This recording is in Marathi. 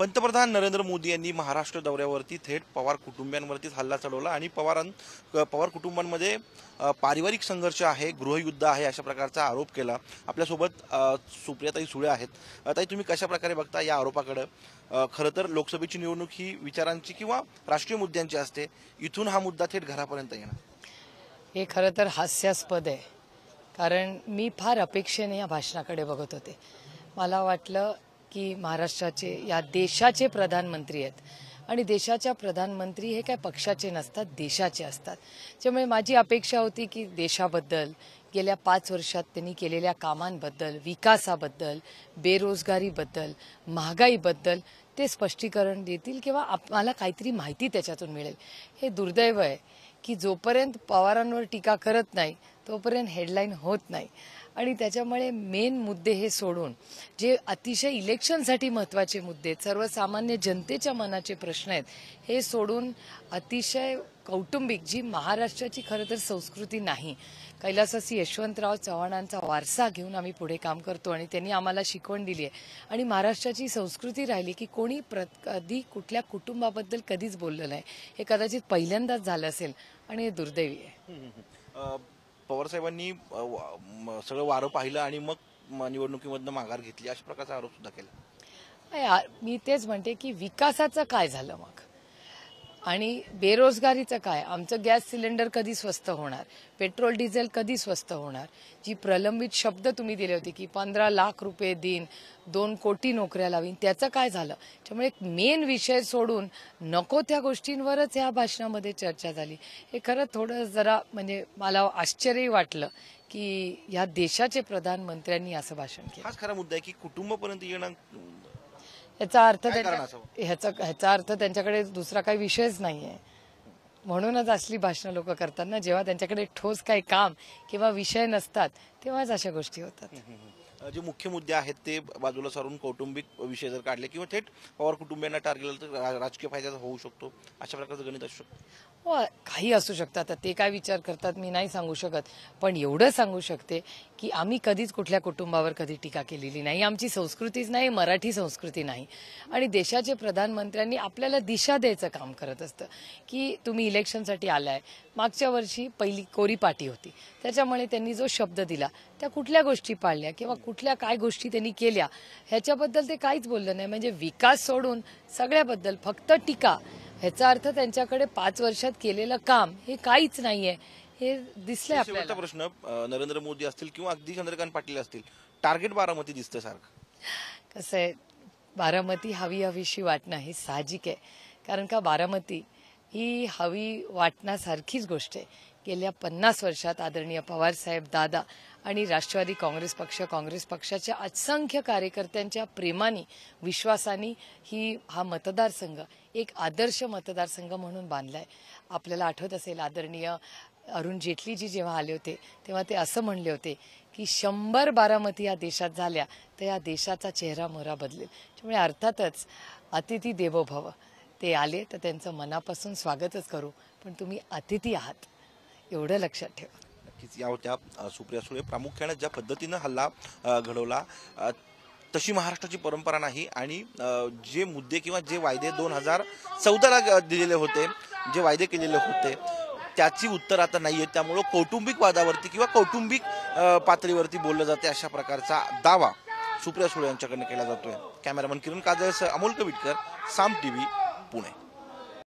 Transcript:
पंतप्रधान नरेंद्र मोदी यांनी महाराष्ट्र दौऱ्यावरती थेट पवार कुटुंबियांवरतीच हल्ला चढवला आणि पवारां पवार कुटुंबांमध्ये पारिवारिक संघर्ष आहे गृहयुद्ध आहे अशा प्रकारचा आरोप केला. आपल्यासोबत सुप्रियाताई सुळे आहेत. ताई तुम्ही कशा प्रकारे बघता या आरोपाकडं? खरं तर लोकसभेची निवडणूक ही विचारांची किंवा राष्ट्रीय मुद्द्यांची असते. इथून हा मुद्दा थेट घरापर्यंत येणार. हे खरं तर हास्यास्पद आहे. कारण मी फार अपेक्षेने या भाषणाकडे बघत होते. मला वाटलं की महाराष्ट्राचे या देशाचे प्रधानमंत्री आहेत. आणि देशाच्या प्रधानमंत्री हे काय पक्षाचे नसतात देशाचे असतात. त्यामुळे माझी अपेक्षा होती की देशाबद्दल गेल्या पाच वर्षात त्यांनी केलेल्या कामांबद्दल विकासाबद्दल बेरोजगारीबद्दल महागाईबद्दल ते स्पष्टीकरण देतील किंवा आम्हाला काहीतरी माहिती त्याच्यातून मिळेल. हे दुर्दैव आहे की जोपर्यंत पवारांवर टीका करत नाही तोपर्यंत हेडलाईन होत नाही. आणि त्याच्यामुळे मेन मुद्दे हे सोडून जे अतिशय इलेक्शनसाठी महत्त्वाचे मुद्दे सर्वसामान्य जनतेच्या मनाचे प्रश्न आहेत हे सोडून अतिशय कौटुंबिक जी महाराष्ट्राची खरं तर संस्कृती नाही. कैलासासी यशवंतराव चव्हाणांचा वारसा घेऊन आम्ही पुढे काम करतो आणि त्यांनी आम्हाला शिकवण दिली आहे. आणि महाराष्ट्राची संस्कृती राहिली की कोणी प्र कधी कुठल्या कुटुंबाबद्दल कधीच बोललं नाही. हे कदाचित पहिल्यांदाच झालं असेल आणि हे दुर्दैवी आहे. अ, पवार साहेबांनी म- सगळं वारं पाहिलं आणि मग निवडणुकीमधनं माघार घेतली अशा प्रकारचा आरोप सुद्धा केला. नाही, मी तेच म्हणते की विकासाचं काय झालं मग? आणि बेरोजगारीचं काय? आमचं गॅस सिलेंडर कधी स्वस्त होणार? पेट्रोल डिझेल कधी स्वस्त होणार? जी प्रलंबित शब्द तुम्ही दिले होते की पंधरा लाख रुपये देईन दोन कोटी नोकऱ्या लावीन त्याचं काय झालं? त्यामुळे एक मेन विषय सोडून नको त्या गोष्टींवरच या भाषणामध्ये चर्चा झाली. हे खरं थोडं जरा म्हणजे मला आश्चर्यही वाटलं की या देशाचे प्रधानमंत्र्यांनी असं भाषण केलं. खरा मुद्दा आहे की कुटुंबापर्यंत येणं याचा अर्थ? ह्याचा ह्याचा अर्थ त्यांच्याकडे दुसरा काही विषयच नाहीये. म्हणूनच असली भाषणं लोक करतात ना जेव्हा त्यांच्याकडे ठोस काही काम किंवा विषय नसतात तेव्हाच अशा गोष्टी होतात. जे मुख्य मुद्दे आहेत ते बाजूला सारून कौटुंबिक विषय जर काढले किंवा थेट पवार कुटुंबियांना टार्गेट तर राजकीय फायदा होऊ शकतो. अशा प्रकारचं गणित असू शकतो. हो काही असू शकतात. आता ते काय विचार करतात मी नाही सांगू शकत. पण एवढं सांगू शकते की आम्ही कधीच कुठल्या कुटुंबावर कधी टीका केलेली नाही. आमची संस्कृतीच नाही मराठी संस्कृती नाही. आणि देशाचे प्रधानमंत्र्यांनी आपल्याला दिशा द्यायचं काम करत असतं की तुम्ही इलेक्शनसाठी आलाय. मागच्या वर्षी पहिली कोरी पाटी होती. त्याच्यामुळे त्यांनी जो शब्द दिला त्या कुठल्या गोष्टी पाळल्या किंवा कुठल्या काय गोष्टी त्यांनी केल्या ह्याच्याबद्दल ते काहीच बोललं नाही. म्हणजे विकास सोडून सगळ्याबद्दल फक्त टीका ह्याचा अर्थ त्यांच्याकडे पाच वर्षात केलेलं काम हे काहीच नाहीये. हे दिसलंय आपल्याला. प्रश्न नरेंद्र मोदी असतील किंवा अगदी चंद्रकांत पाटील असतील टार्गेट बारामती दिसतं सारखं. कसं आहे बारामती हवी हवीशी वाटणं हे साहजिक आहे. कारण का बारामती ही हवी वाटण्यासारखीच गोष्ट आहे. गेल्या पन्नास वर्षात आदरणीय पवारसाहेब दादा आणि राष्ट्रवादी काँग्रेस पक्ष काँग्रेस पक्षाच्या असंख्य कार्यकर्त्यांच्या प्रेमाने विश्वासाने ही हा मतदारसंघ एक आदर्श मतदारसंघ म्हणून बांधला आहे आपल्याला आठवत असेल आदरणीय अरुण जेटलीजी जेव्हा आले होते तेव्हा ते असं म्हणले होते की शंभर बारामती या देशात झाल्या तर या देशाचा चेहरा मोहरा बदलेल. त्यामुळे अर्थातच अतिथी देवो भव ते आले तर त्यांचं मनापासून स्वागतच करू. पण तुम्ही अतिथी आहात एवढं लक्षात ठेवा. नक्कीच या होत्या सुप्रिया सुळे. प्रामुख्याने ज्या पद्धतीनं हल्ला घडवला तशी महाराष्ट्राची परंपरा नाही आणि जे मुद्दे किंवा जे वायदे दोन हजार चौदाला दिलेले होते जे वायदे केलेले होते त्याची उत्तर आता नाहीये. त्यामुळं कौटुंबिक वादावरती किंवा कौटुंबिक पातळीवरती बोललं जाते अशा प्रकारचा दावा सुप्रिया सुळे यांच्याकडनं केला जातोय. कॅमेरामन किरण काजळसह अमोल कविटकर साम टीव्ही पुणे